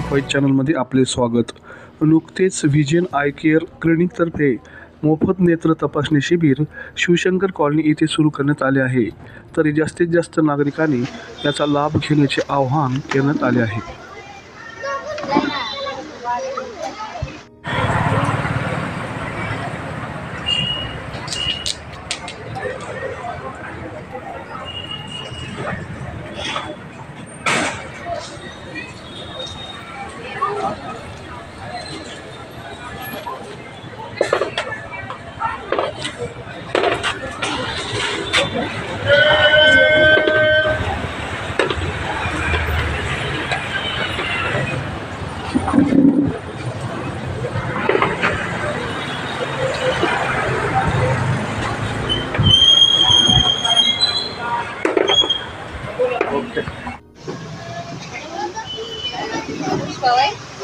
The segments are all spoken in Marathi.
फाईव्ह चॅनलमध्ये आपले स्वागत. नुकतेच व्हिजन आय केअर क्लिनिकतर्फे मोफत नेत्र तपासणी शिबिर शिवशंकर कॉलनी येथे सुरू करण्यात आले आहे. तरी जास्तीत जास्त नागरिकांनी याचा लाभ घेण्याचे आवाहन करण्यात आले आहे.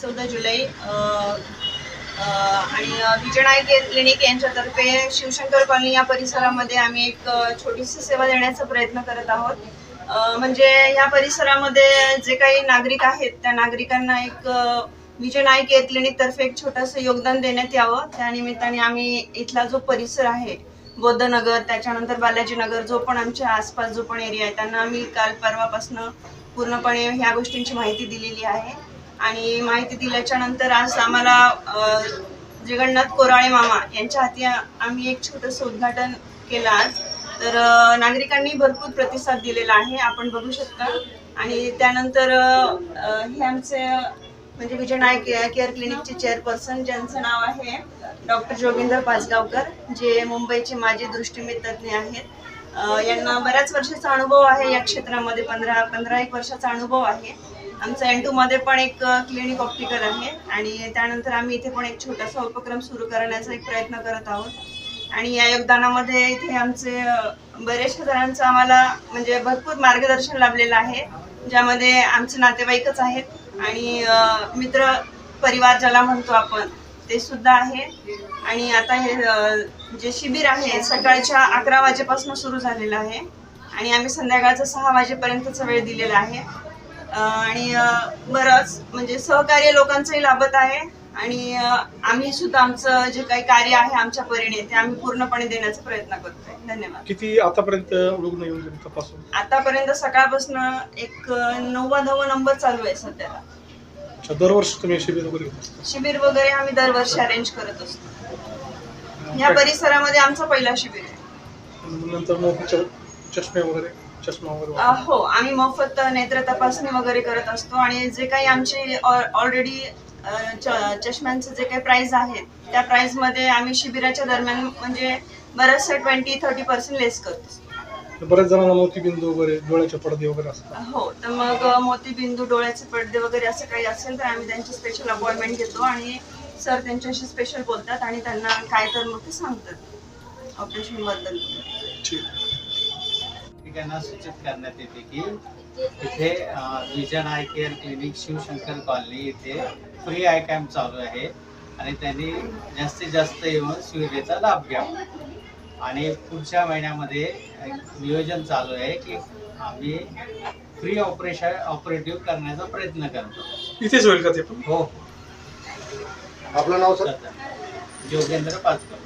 चौदा जुलै आणि विजयनायक क्लिनिक यांच्यातर्फे शिवशंकर कॉलनी या परिसरामध्ये आम्ही एक छोटीशी सेवा देण्याचा प्रयत्न करत आहोत. म्हणजे या परिसरामध्ये जे काही नागरिक आहेत त्या नागरिकांना एक विजय नाईक केअर तर्फे एक छोटंसं योगदान देण्यात यावं. त्यानिमित्ताने आम्ही इथला जो परिसर आहे बौद्धनगर त्याच्यानंतर बालाजीनगर जो पण आमच्या आसपास जो पण एरिया आहे त्यांना आम्ही काल परवापासनं पूर्णपणे ह्या गोष्टींची माहिती दिलेली आहे. आणि माहिती दिल्याच्या नंतर आज आम्हाला जगन्नाथ कोराळे मामा यांच्या हाती आम्ही एक छोटंसं उद्घाटन केलं आज. तर नागरिकांनी भरपूर प्रतिसाद दिलेला आहे आपण बघू शकता. आणि त्यानंतर हे आमचे म्हणजे विजय नाईक केअर क्लिनिकचे चेअरपर्सन ज्यांचं नाव आहे डॉक्टर जोगिंदर पाचगावकर जे मुंबईचे माजी दृष्टिमित्तज्ञ आहेत. यांना बऱ्याच वर्षाचा अनुभव आहे या क्षेत्रामध्ये पंधरा पंधरा एक वर्षाचा अनुभव आहे. आमचं एन टूमध्ये पण एक क्लिनिक ऑप्टिकल आहे आणि त्यानंतर आम्ही इथे पण एक छोटासा उपक्रम सुरू करण्याचा एक प्रयत्न करत आहोत. आणि या योगदानामध्ये इथे आमचे बऱ्याचशा जणांचं आम्हाला म्हणजे भरपूर मार्गदर्शन लाभलेलं आहे ज्यामध्ये आमचे नातेवाईकच आहेत. आणि मित्र परिवार ज्याला म्हणतो आपण ते सुद्धा आहे. आणि आता हे जे शिबिर आहे सकाळच्या अकरा वाजेपासून सुरू झालेलं आहे. आणि आम्ही संध्याकाळचं सहा वाजेपर्यंतचा वेळ दिलेला आहे. आणि बरंच म्हणजे सहकार्य लोकांचंही लाभत आहे. आणि आम्ही सुद्धा आमचं जे काही कार्य आहे आमच्या परीने ते आम्ही पूर्णपणे देण्याचा प्रयत्न करतोय. धन्यवाद. किती आतापर्यंत रुग्ण येऊन गेले तपासून? आतापर्यंत सकाळपासून एक अ, नव्वदावा नंबर चालू आहे सध्याला अच्छा, दरवर्षी तुम्ही शिबिर वगैरे घेत. शिबिर वगैरे आम्ही दरवर्षी अरेंज करत असतो. या परिसरामध्ये आमचा पहिला शिबिर आहे. नंतर मग च- चष्मे वगैरे चष्मा वगैरे अ, हो आम्ही मोफत नेत्र तपासणी वगैरे करत असतो आणि जे काही आमचे ऑलरेडी चष्म्यांचे जे काही प्राइस आहेत त्या प्राइसमध्ये आम्ही शिबिराच्या दरम्यान म्हणजे बरेचसे ट्वेंटी थर्टी पर्सेंट लेस करतो. तर बऱ्याच जणांना मोतीबिंदू वगैरे डोळ्याचे पडदे वगैरे असतात. हो तर मग मोतीबिंदू डोळ्याचे पडदे वगैरे असं काही असेल तर आम्ही त्यांची स्पेशल अपॉइंटमेंट घेतो आणि सर त्यांच्याशी स्पेशल बोलतात आणि त्यांना काय तर मग ते सांगतात. ऑपरेशनबद्दल. ठीक नागरिकांना सूचित करण्यात येते की इथे vision eye care clinic Shivshankar colony इथे फ्री आय कॅम्प चालू आहे आणि त्यांनी जास्तीत जास्त येऊन सुविधेचा लाभ घ्यावा आणि पुढच्या महिन्यामध्ये एक नियोजन चालू आहे की आम्ही फ्री ऑपरेशन ऑपरेटिव्ह करण्याचा प्रयत्न करतो. इथेच होईल का ते हो. आपलं नाव सर? जोगेंद्र पाचकर